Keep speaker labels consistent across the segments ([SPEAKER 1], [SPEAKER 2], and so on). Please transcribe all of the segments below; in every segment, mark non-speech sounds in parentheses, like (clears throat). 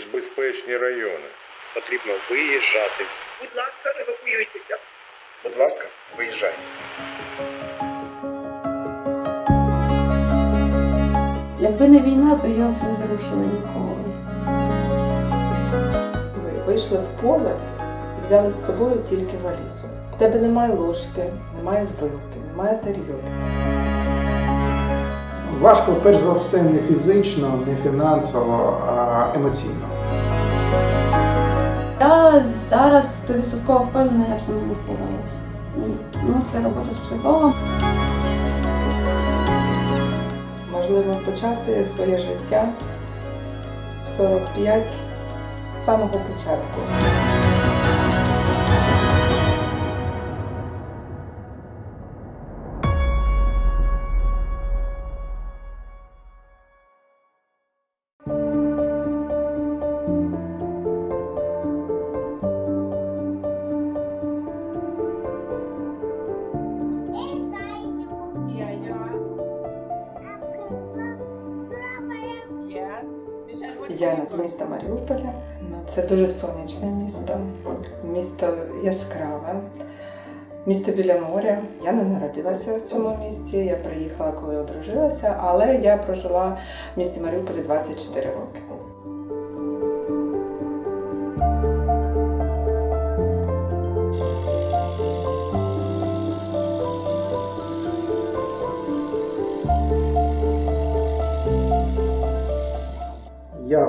[SPEAKER 1] більш безпечні райони.
[SPEAKER 2] Потрібно виїжджати.
[SPEAKER 3] Будь ласка, евакуюйтеся.
[SPEAKER 1] Будь ласка, виїжджайте.
[SPEAKER 4] Якби не війна, то я б не зрушила нікого.
[SPEAKER 5] Ви вийшли в поле і взяли з собою тільки валізу. В тебе немає ложки, немає вилки, немає тарілки.
[SPEAKER 6] Важко, перш за все, не фізично, не фінансово, а емоційно.
[SPEAKER 4] Я зараз 100% впевнена, я б сама не впоралася. Ні. Ну, це робота з психологом.
[SPEAKER 5] Можливо, почати своє життя в 45 з самого початку. Сонячне місто, місто яскраве, місто біля моря. Я не народилася в цьому місті. Я приїхала, коли одружилася, але я прожила в місті Маріуполі 24 роки.
[SPEAKER 6] Я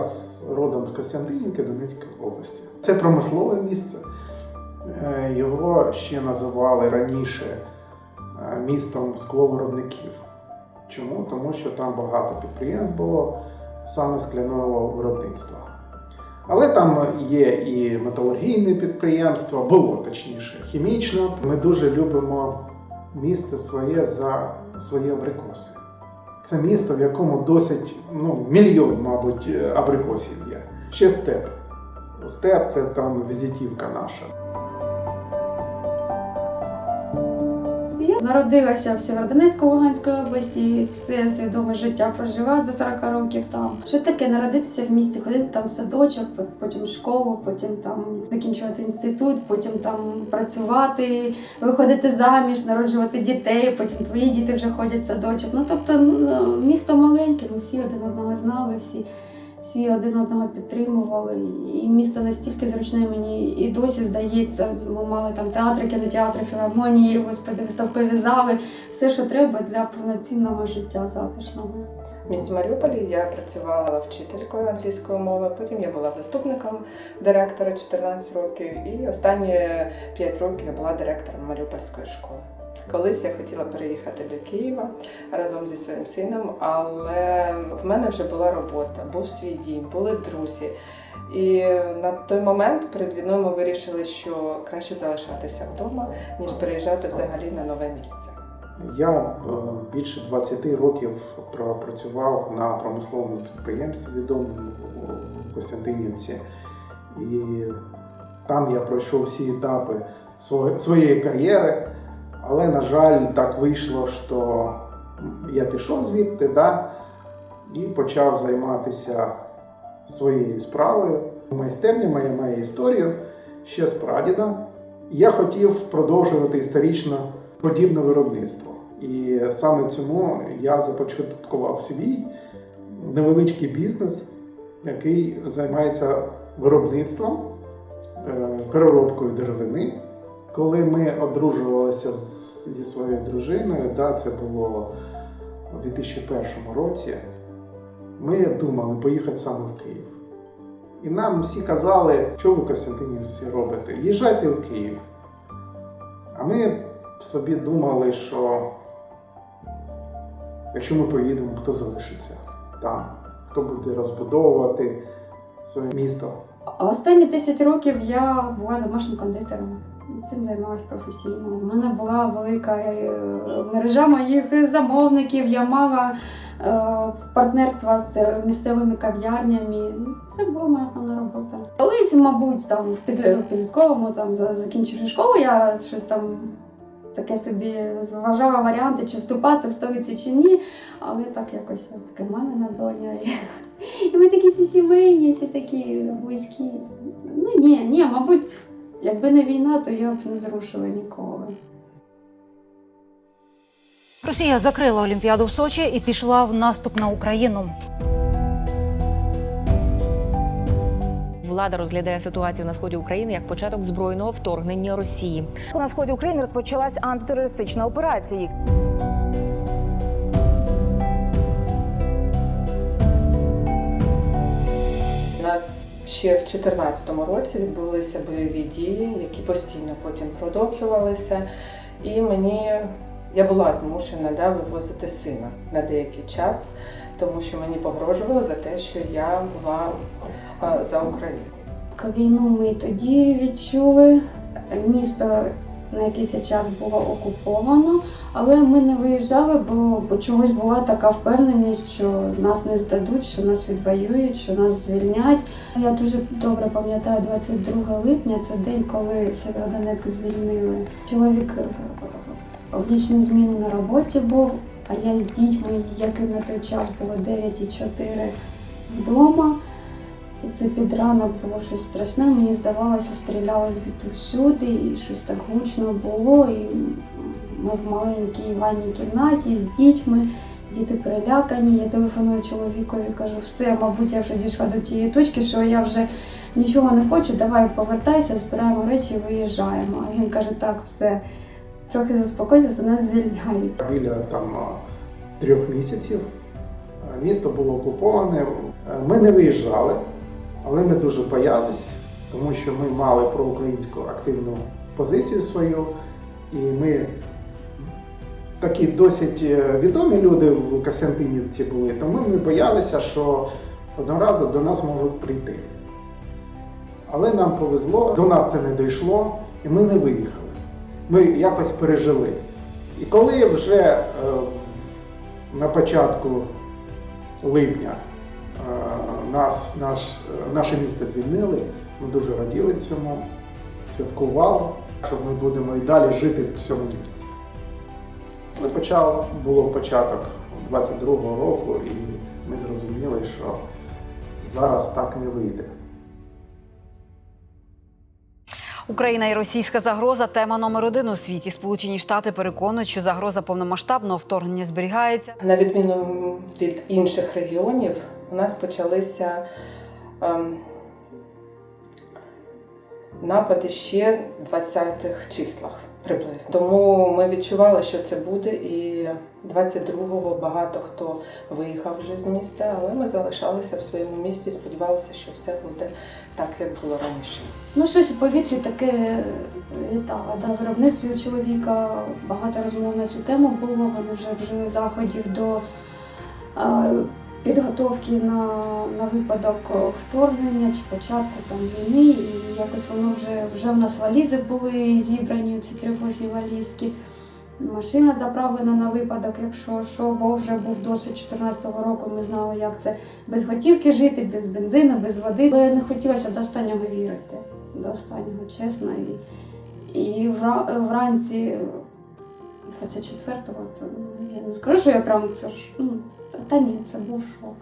[SPEAKER 6] родом з Костянтинівки Донецької області. Це промислове місце. Е, Його ще називали раніше е, містом скловиробників. Чому? Тому що там багато підприємств було саме скляного виробництва. Але там є і металургійне підприємство, було точніше, хімічне. Ми дуже любимо місто своє за свої абрикоси. Це місто, в якому досить ну, мільйон, мабуть, абрикосів є. Ще степ. Степ це там візитівка наша.
[SPEAKER 4] Народилася в Сєвєродонецьку Луганської області, все свідоме життя прожила до 40 років там. Що таке народитися в місті, ходити там в садочок, потім в школу, потім там закінчувати інститут, потім там працювати, виходити заміж, народжувати дітей, потім твої діти вже ходять в садочок. Ну тобто ну, місто маленьке, ми всі один одного знали, всі. Всі один одного підтримували, і місто настільки зручне мені і досі здається. Ми мали там театри, кінотеатри, філармонії, господи, виставкові зали, все, що треба для повноцінного життя затишного.
[SPEAKER 5] В місті Маріуполі я працювала вчителькою англійської мови, потім я була заступником директора 14 років, і останні 5 років я була директором Маріупольської школи. Колись я хотіла переїхати до Києва разом зі своїм сином, але в мене вже була робота, був свій дім, були друзі. І на той момент перед війною ми вирішили, що краще залишатися вдома, ніж переїжджати взагалі на нове місце.
[SPEAKER 6] Я е, більше 20 років пропрацював на промисловому підприємстві відомому у Костянтинівці. І там я пройшов всі етапи своєї кар'єри. Але, на жаль, так вийшло, що я пішов звідти да, і почав займатися своєю справою. Майстерня моя має історію ще з прадіда. Я хотів продовжувати історично подібне виробництво. І саме цьому я започаткував свій невеличкий бізнес, який займається виробництвом, е, переробкою деревини. Коли ми одружувалися зі своєю дружиною, да, це було у 2001 році, ми думали поїхати саме в Київ. І нам всі казали, що ви Костянтинівці робите? Їжджайте в Київ. А ми собі думали, що якщо ми поїдемо, хто залишиться там, хто буде розбудовувати своє місто.
[SPEAKER 4] Останні 10 років я була домашнім кондитером. Цим займалась професійно. У мене була велика е, мережа моїх замовників. Я мала е, партнерства з місцевими кав'ярнями. Ну, Це була моя основна робота. Колись, мабуть, там в підлітковому, там закінчивши школу, я щось там таке собі зважала варіанти, чи вступати в столиці, чи ні. Але так якось я така мамина доня. І ми такі всі сімейні, всі такі близькі. Ну ні, ні, мабуть, якби не війна, то я б не зрушила ніколи.
[SPEAKER 7] Росія закрила Олімпіаду в Сочі і пішла в наступ на Україну.
[SPEAKER 8] Влада розглядає ситуацію на сході України як початок збройного вторгнення Росії.
[SPEAKER 9] На сході України розпочалась антитерористична операція.
[SPEAKER 5] У нас ще в 2014 році відбулися бойові дії, які постійно потім продовжувалися. І мені я була змушена да, вивозити сина на деякий час, тому що мені погрожувало за те, що я була за Україну.
[SPEAKER 4] Війну ми тоді відчули. Місто на якийсь час було окуповано, але ми не виїжджали, бо, чогось була така впевненість, що нас не здадуть, що нас відвоюють, що нас звільнять. Я дуже добре пам'ятаю 22 липня, це день, коли Сєвєродонецьк звільнили. Чоловік е, в нічну зміну на роботі був, а я з дітьми, яким на той час було 9 і 4 вдома. І це під ранок було щось страшне. Мені здавалося, стріляли звідти всюди, і щось так гучно було. І ми в маленькій ванній кімнаті з дітьми. Діти перелякані. Я телефоную чоловікові, кажу, все, мабуть, я вже дійшла до тієї точки, що я вже нічого не хочу, давай повертайся, збираємо речі і виїжджаємо. А він каже, так, все, трохи заспокойся, за нас звільняють.
[SPEAKER 6] Біля там трьох місяців місто було окуповане. Ми не виїжджали, але ми дуже боялись, тому що ми мали проукраїнську активну позицію свою, і ми такі досить е, відомі люди в Костянтинівці були, тому ми боялися, що одного разу до нас можуть прийти. Але нам повезло, до нас це не дійшло, і ми не виїхали. Ми якось пережили. І коли вже е, на початку липня нас, наш, наше місто звільнили, ми дуже раділи цьому, святкували, що ми будемо і далі жити в цьому місці. Але почав, було початок 22-го року, і ми зрозуміли, що зараз так не вийде.
[SPEAKER 7] Україна і російська загроза тема номер один у світі. Сполучені Штати переконують, що загроза повномасштабного вторгнення зберігається.
[SPEAKER 5] На відміну від інших регіонів, у нас почалися ем, напади ще в 20-х числах приблизно. Тому ми відчували, що це буде, і 22-го багато хто виїхав вже з міста, але ми залишалися в своєму місті, сподівалися, що все буде так, як було раніше.
[SPEAKER 4] Ну, щось у повітрі таке літало. Да, в виробництві у чоловіка багато розмов на цю тему було. Вони вже вжили заходів до е, підготовки на, на випадок вторгнення чи початку там війни. І якось воно вже вже в нас валізи були зібрані, ці тривожні валізки. Машина заправлена на випадок, якщо що, бо вже був досвід 14-го року, ми знали, як це без готівки жити, без бензину, без води. Але не хотілося до останнього вірити. До останнього, чесно. І, і вра- вранці 24-го, то я не скажу, що я прям це. Ну, та- ні, це був шок.
[SPEAKER 6] –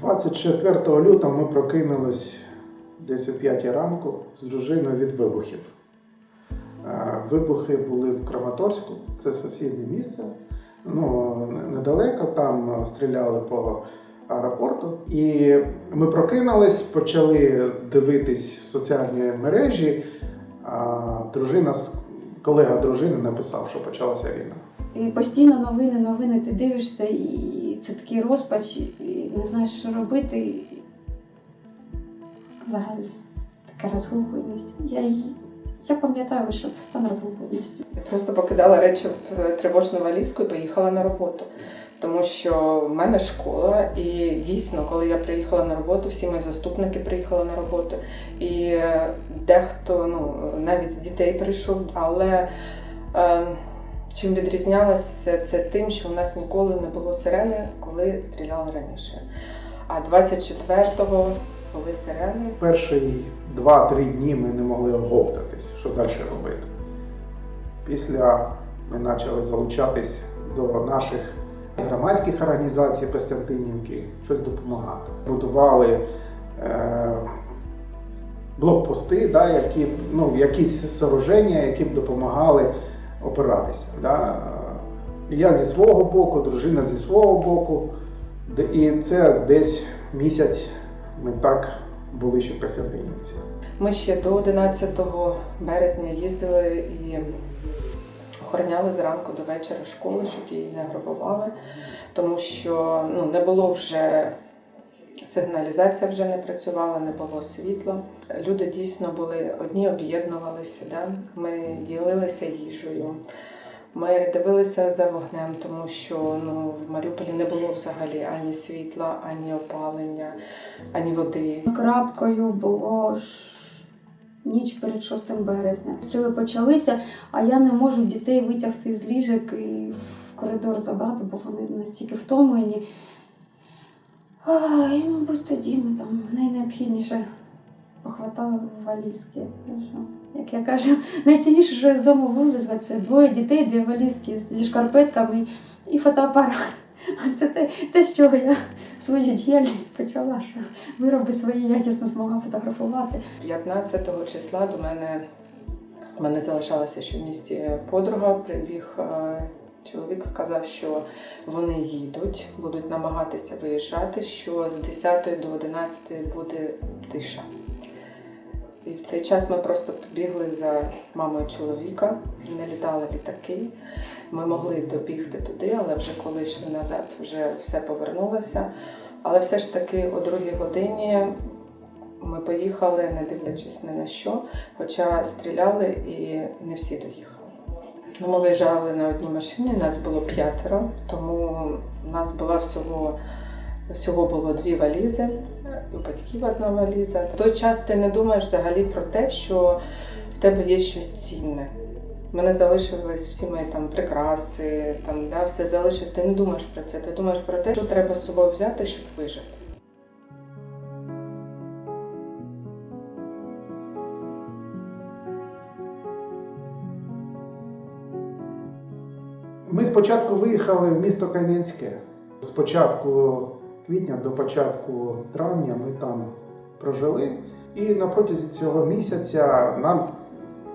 [SPEAKER 6] 24 лютого ми прокинулись десь о 5 ранку з дружиною від вибухів. Е, Вибухи були в Краматорську, це сусіднє місце. Ну, недалеко там стріляли по аеропорту. І ми прокинулись, почали дивитись в соціальні мережі. Дружина, колега дружини написав, що почалася війна.
[SPEAKER 4] І постійно новини, новини, ти дивишся, і це такий розпач, і не знаєш, що робити. Взагалі, така розгубленість. Я, я пам'ятаю, що це стан розгубленості.
[SPEAKER 5] Я просто покидала речі в е, тривожну валізку і поїхала на роботу. Тому що в мене школа, і дійсно, коли я приїхала на роботу, всі мої заступники приїхали на роботу, і дехто ну, навіть з дітей прийшов. Але е, чим відрізнялося це тим, що у нас ніколи не було сирени, коли стріляли раніше. А 24-го були сирени.
[SPEAKER 6] Перші 2-3 дні ми не могли оговтатись, що далі робити. Після ми почали залучатись до наших громадських організацій Костянтинівки, щось допомагати. Будували е, блокпости, да, які, ну, якісь сооруження, які б допомагали опиратися. Да. Я зі свого боку, дружина зі свого боку. І це десь місяць ми так були ще в Костянтинівці.
[SPEAKER 5] Ми ще до 11 березня їздили і охороняли зранку до вечора школи, щоб її не грабували, тому що ну, не було вже сигналізація вже не працювала, не було світла. Люди дійсно були одні, об'єднувалися. Да? Ми ділилися їжею. Ми дивилися за вогнем, тому що ну, в Маріуполі не було взагалі ані світла, ані опалення, ані води.
[SPEAKER 4] Крапкою було ж ніч перед 6 березня. Стріли почалися, а я не можу дітей витягти з ліжок і в коридор забрати, бо вони настільки втомлені. А, і, мабуть, тоді ми там найнеобхідніше похватали валізки. Як я кажу, найцінніше, що я з дому вивезла, це двоє дітей, дві валізки зі шкарпетками і фотоапарат. Це те, те, з чого я свою діяльність почала, що вироби свої якісно змогла фотографувати.
[SPEAKER 5] 15 числа до мене, в мене залишалася ще в місті подруга. Прибіг е, чоловік, сказав, що вони їдуть, будуть намагатися виїжджати, що з 10 до 11 буде тиша. І в цей час ми просто побігли за мамою чоловіка, не літали літаки. Ми могли добігти туди, але вже коли йшли назад, вже все повернулося. Але все ж таки о другій годині ми поїхали, не дивлячись ні на що, хоча стріляли і не всі доїхали. Ну, ми виїжджали на одній машині, нас було п'ятеро, тому у нас була всього, всього було дві валізи, і у батьків валіза. В той час ти не думаєш взагалі про те, що в тебе є щось цінне. У мене залишились всі мої там прикраси, там, да, все залишилось. Ти не думаєш про це, ти думаєш про те, що треба з собою взяти, щоб вижити.
[SPEAKER 6] Ми спочатку виїхали в місто Кам'янське. З початку квітня до початку травня ми там прожили. І на протязі цього місяця нам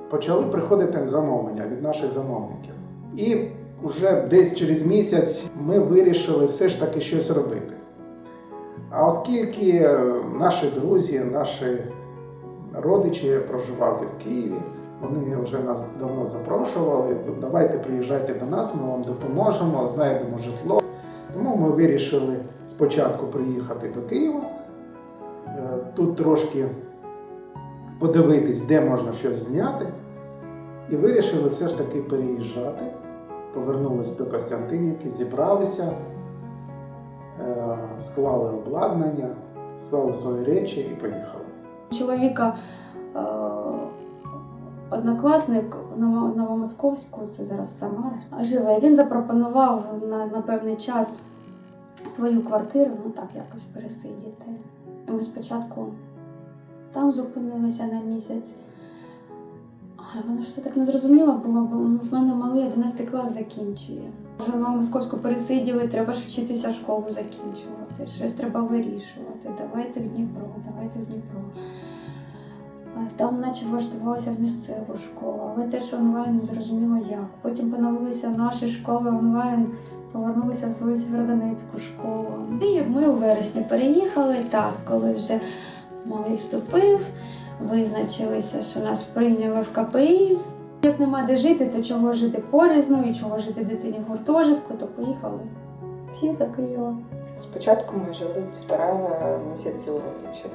[SPEAKER 6] почали приходити замовлення від наших замовників. І вже десь через місяць ми вирішили все ж таки щось робити. А оскільки е, наші друзі, наші родичі проживали в Києві, вони вже нас давно запрошували. Давайте приїжджайте до нас, ми вам допоможемо, знайдемо житло. Тому ми вирішили спочатку приїхати до Києва, е, тут трошки подивитись, де можна щось зняти. І вирішили все ж таки переїжджати. Повернулися до Костянтинівки, зібралися, е, склали обладнання, склали свої речі і поїхали.
[SPEAKER 4] Чоловіка е, однокласник Новомосковську, це зараз Самара, живе. Він запропонував на, на певний час свою квартиру, ну так якось пересидіти. Ми спочатку там зупинилися на місяць. А вона ж все так незрозуміло було, бо ну, в мене малий 11 клас закінчує. Вже в Новомосковську пересиділи, треба ж вчитися школу закінчувати, щось треба вирішувати. Давайте в Дніпро, давайте в Дніпро. Там наче влаштувалися в місцеву школу, але теж онлайн не зрозуміло як. Потім поновилися наші школи онлайн, повернулися в свою Сєвєродонецьку школу. І ми у вересні переїхали так, коли вже малий вступив, визначилися, що нас прийняли в КПІ. Як нема де жити, то чого жити порізно і чого жити дитині в гуртожитку, то поїхали всі до Києва.
[SPEAKER 5] Спочатку ми жили півтора місяці у родичів.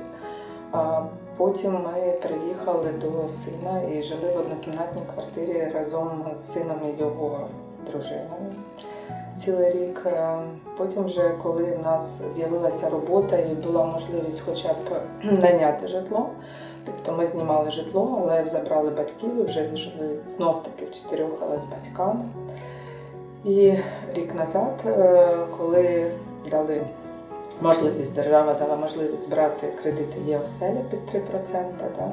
[SPEAKER 5] А потім ми переїхали до сина і жили в однокімнатній квартирі разом з сином і його дружиною цілий рік. Е, Потім, вже коли в нас з'явилася робота і була можливість хоча б (clears throat) найняти житло, тобто ми знімали житло, але забрали батьків і вже жили знов таки в чотирьох, але з батьками. І рік назад, е, коли дали можливість, держава дала можливість брати кредити є оселя під 3%. Да?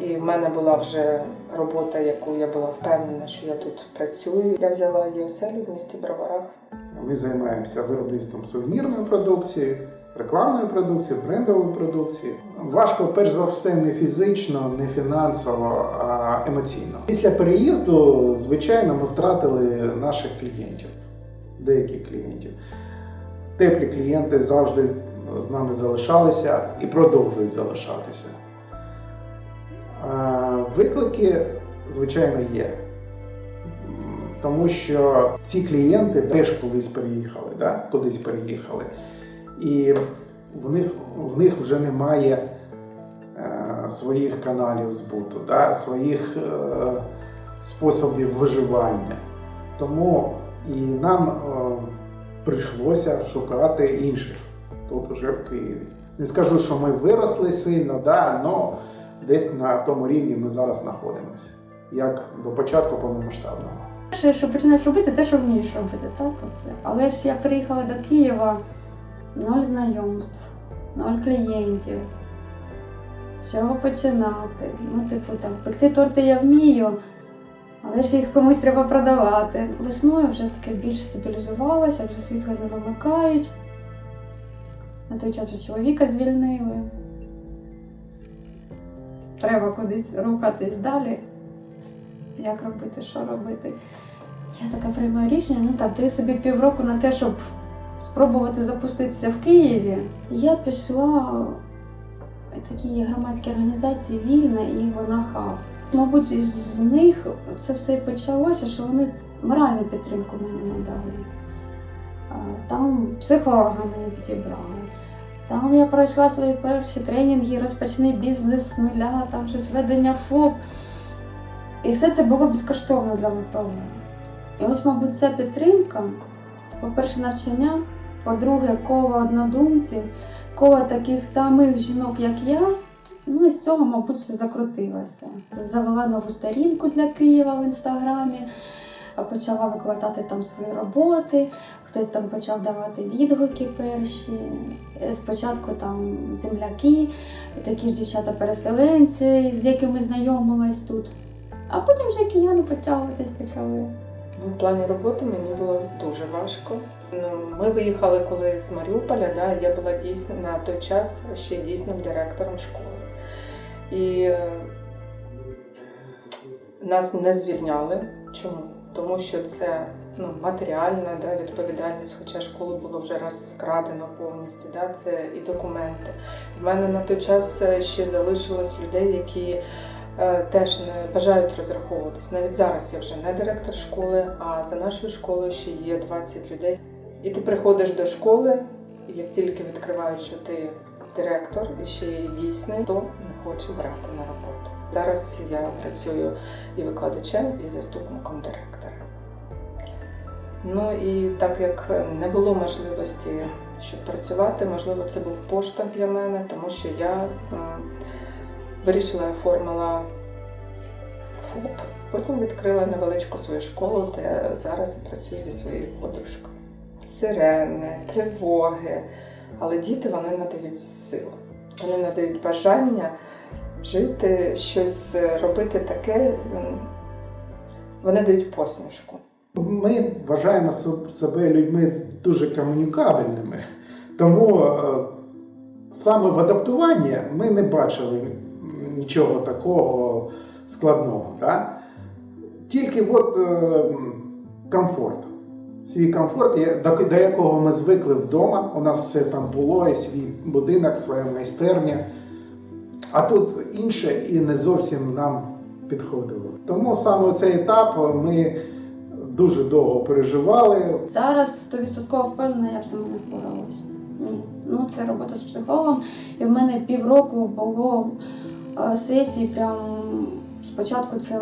[SPEAKER 5] І в мене була вже робота, яку я була впевнена, що я тут працюю. Я взяла ЄОСЕЛю в місті Броварах.
[SPEAKER 6] Ми займаємося виробництвом сувенірної продукції, рекламної продукції, брендової продукції. Важко, перш за все, не фізично, не фінансово, а емоційно. Після переїзду, звичайно, ми втратили наших клієнтів, деяких клієнтів. Теплі клієнти завжди з нами залишалися і продовжують залишатися. Виклики, звичайно, є. Тому що ці клієнти теж колись переїхали, да? кудись переїхали. І в них, в них вже немає е, своїх каналів збуту, да? своїх е, способів виживання. Тому і нам е, прийшлося шукати інших тут уже в Києві. Не скажу, що ми виросли сильно, да, але десь на тому рівні ми зараз знаходимося, як до початку повномасштабного.
[SPEAKER 4] Перше, що починаєш робити, те, що вмієш робити, так оце. Але ж я приїхала до Києва, ноль знайомств, ноль клієнтів. З чого починати? Ну, типу, там, пекти торти я вмію, але ж їх комусь треба продавати. Весною вже таке більш стабілізувалося, вже світло не вимикають. На той час чоловіка звільнили. Треба кудись рухатись далі. Як робити, що робити? Я така приймаю рішення, ну так, даю собі півроку на те, щоб спробувати запуститися в Києві. Я пішла в такі громадські організації Вільна і вона хаб. Мабуть, з них це все і почалося, що вони моральну підтримку мені надали. Там психолога мені підібрали. Там я пройшла свої перші тренінги, розпочни бізнес з нуля, там щось ведення ФОП. І все це було безкоштовно для ВПО. І ось, мабуть, ця підтримка, по-перше, навчання, по-друге, коло однодумців, коло таких самих жінок, як я. Ну і з цього, мабуть, все закрутилося. Завела нову сторінку для Києва в інстаграмі, почала викладати там свої роботи, хтось там почав давати відгуки перші. Е, Спочатку там земляки, такі ж дівчата-переселенці, з якими знайомилась тут. А потім вже кияни потягуватись почали.
[SPEAKER 5] Ну, в плані роботи мені було дуже важко. Ну, ми виїхали коли з Маріуполя, да, я була дійсно на той час ще дійсним директором школи. І е, нас не звільняли. Чому? Тому що це ну, матеріальна да, відповідальність, хоча школу було вже раз скрадено повністю. Да, це і документи. В мене на той час е, ще залишилось людей, які е, теж не бажають розраховуватись. Навіть зараз я вже не директор школи, а за нашою школою ще є 20 людей. І ти приходиш до школи, і як тільки відкривають, що ти директор і ще є дійсний, то не хоче брати на роботу. Зараз я працюю і викладачем, і заступником директора. Ну і так як не було можливості, щоб працювати, можливо, це був поштовх для мене, тому що я вирішила, оформила ФОП. Потім відкрила невеличку свою школу, де зараз працюю зі своєю подружкою. Сирени, тривоги. Але діти вони надають сил. Вони надають бажання жити, щось робити таке. Вони дають посмішку.
[SPEAKER 6] Ми вважаємо себе людьми дуже комунікабельними, тому е, саме в адаптуванні ми не бачили нічого такого складного. Да? Тільки от е, комфорт. Свій комфорт, до, до якого ми звикли вдома. У нас все там було, і свій будинок, своя майстерня. А тут інше і не зовсім нам підходило. Тому саме цей етап ми дуже довго переживали.
[SPEAKER 4] Зараз 100% впевнена, я б сама не впоралась. Ні. Ну, це робота з психологом. І в мене півроку було е, сесій, прям спочатку це,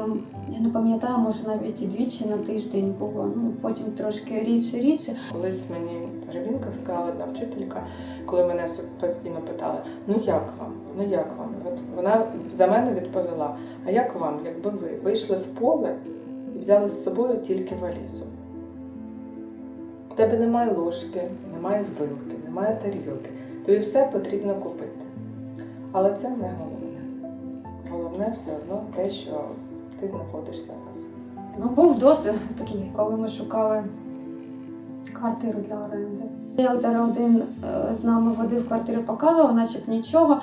[SPEAKER 4] я не пам'ятаю, може навіть і двічі на тиждень було. Ну, потім трошки рідше, рідше.
[SPEAKER 5] Колись мені в Рябінках сказала одна вчителька, коли мене все постійно питали: ну як вам? Ну як вам? От вона за мене відповіла: а як вам, якби ви вийшли в поле взяли з собою тільки валізу? тебе немає ложки, немає вилки, немає тарілки. Тобі все потрібно купити. Але це не головне. Головне все одно те, що ти знаходишся в
[SPEAKER 4] Ну, був досвід такий, коли ми шукали квартиру для оренди. Ріелтор один е, з нами водив квартири, показував, начеб нічого.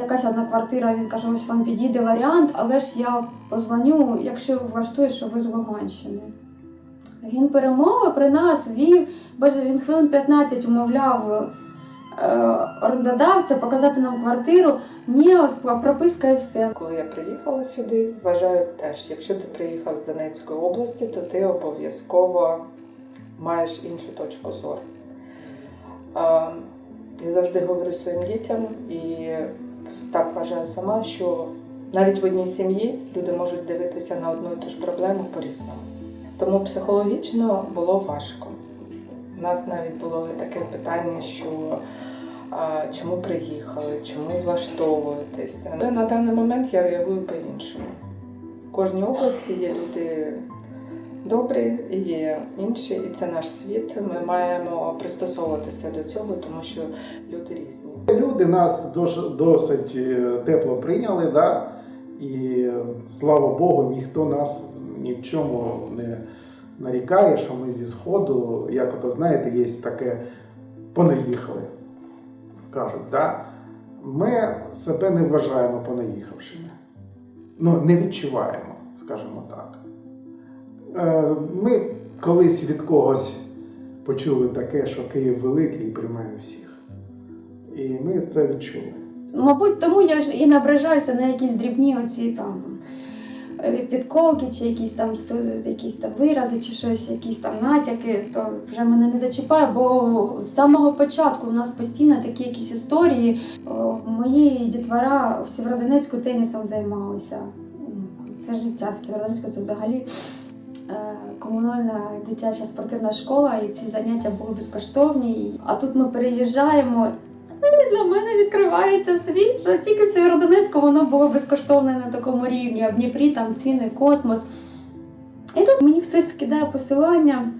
[SPEAKER 4] Якась одна квартира, він каже, ось вам підійде варіант, але ж я позвоню, якщо влаштує, що ви з Луганщини. Він перемови при нас вів, боже, він хвилин 15 умовляв е, орендодавця показати нам квартиру. Ні, от прописка і все.
[SPEAKER 5] Коли я приїхала сюди, вважаю теж, якщо ти приїхав з Донецької області, то ти обов'язково маєш іншу точку зору. Я завжди говорю своїм дітям і так вважаю сама, що навіть в одній сім'ї люди можуть дивитися на одну і ту ж проблему по-різному. Тому психологічно було важко. У нас навіть було таке питання, що а, чому приїхали, чому влаштовуєтеся. На даний момент я реагую по-іншому. В кожній області є люди добрі, і інші, і це наш світ. Ми маємо пристосовуватися до цього, тому що люди різні.
[SPEAKER 6] Люди нас досить е, тепло прийняли, да? і е, слава Богу, ніхто нас ні в чому не нарікає, що ми зі Сходу, як ото знаєте, є таке понаїхали. Кажуть, да? ми себе не вважаємо понаїхавшими. Ну, не відчуваємо, скажімо так. Е, Ми колись від когось почули таке, що Київ великий і приймає всіх. І ми це відчули.
[SPEAKER 4] Мабуть, тому я ж і набражаюся на якісь дрібні оці там е, підковки, чи якісь там якісь там вирази, чи щось, якісь там натяки, то вже мене не зачіпає, бо з самого початку у нас постійно такі якісь історії. Мої дітвора в Сєвєродонецьку тенісом займалися. Все життя Сєвєродонецьку це взагалі. Комунальна дитяча спортивна школа, і ці заняття були безкоштовні. А тут ми переїжджаємо, і для мене відкривається світ, що тільки в Сєвєродонецьку воно було безкоштовне на такому рівні, а в Дніпрі там ціни, космос. І тут мені хтось скидає посилання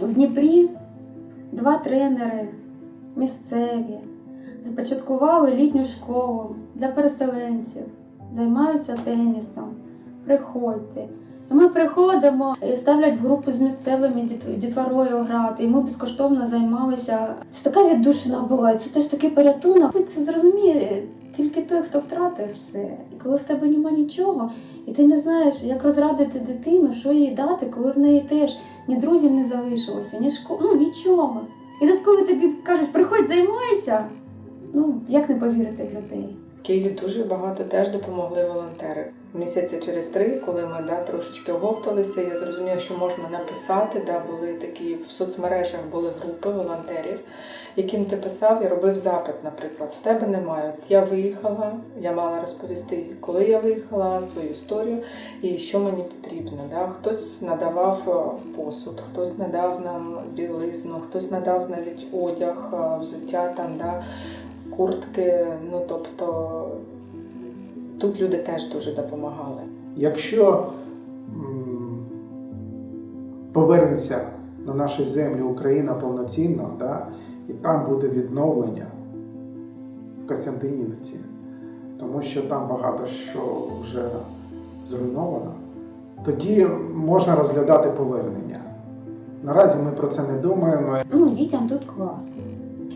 [SPEAKER 4] в Дніпрі два тренери місцеві започаткували літню школу для переселенців, займаються тенісом. Приходьте. Ми приходимо, і ставлять в групу з місцевими діт- дітворою грати, і ми безкоштовно займалися. Це така віддушина була, це теж такий порятунок. Це зрозуміє тільки той, хто втратив все. І коли в тебе нема нічого, і ти не знаєш, як розрадити дитину, що їй дати, коли в неї теж ні друзів не залишилося, ні школи, ну нічого. І тут, коли тобі кажуть, приходь, займайся, ну як не повірити в людей.
[SPEAKER 5] В Києві дуже багато теж допомогли волонтери. Місяці через три, коли ми да, трошечки оговталися, я зрозуміла, що можна написати. Да, були такі в соцмережах були групи волонтерів, яким ти писав і робив запит, наприклад, в тебе немає. От я виїхала, я мала розповісти, коли я виїхала, свою історію і що мені потрібно. Да. Хтось надавав е, посуд, хтось надав нам білизну, хтось надав навіть одяг, е, взуття там. Да, куртки. Ну тобто тут люди теж дуже допомагали.
[SPEAKER 6] Якщо повернеться на наші землі Україна повноцінно, да, і там буде відновлення в Костянтинівці, тому що там багато що вже зруйновано, тоді можна розглядати повернення. Наразі ми про це не думаємо.
[SPEAKER 4] Ну, дітям тут класно.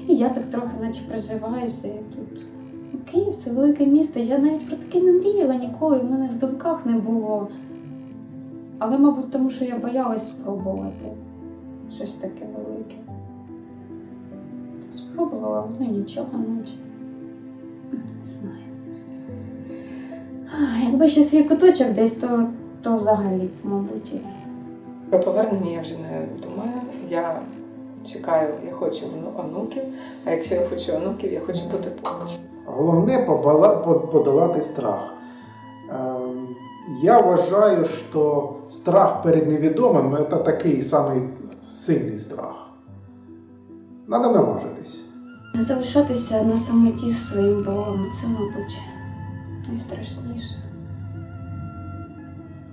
[SPEAKER 4] І я так трохи наче проживаю, що тут. Київ це велике місто. Я навіть про таке не мріяла ніколи, в мене в думках не було. Але, мабуть, тому що я боялась спробувати щось таке велике. Спробувала, і нічого, наче. Не знаю. Якби ще свій куточок десь, то, то взагалі, мабуть.
[SPEAKER 5] Про повернення я вже не думаю. Я чекаю, я хочу онуків, а якщо я хочу онуків, я хочу бути поруч.
[SPEAKER 6] Головне подолати страх. Ем, Я вважаю, що страх перед невідомим це такий самий сильний страх. Треба наважитись.
[SPEAKER 4] Не залишатися на самоті з своїм болем, це, мабуть, найстрашніше.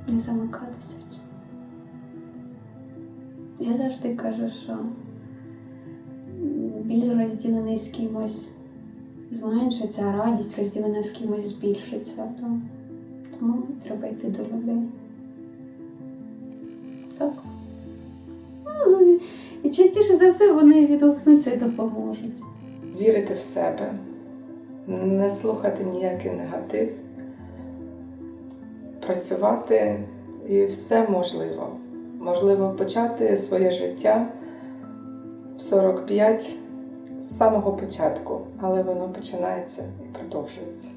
[SPEAKER 4] Не замикатися в це. Я завжди кажу, що біль розділений з кимось зменшиться, а радість розділена з кимось збільшиться. То, тому треба йти до людей. Так. Ну, і частіше за все вони відгукнуться і допоможуть.
[SPEAKER 5] Вірити в себе, не слухати ніякий негатив, працювати і все можливо. Можливо, почати своє життя в 45 з самого початку, але воно починається і продовжується.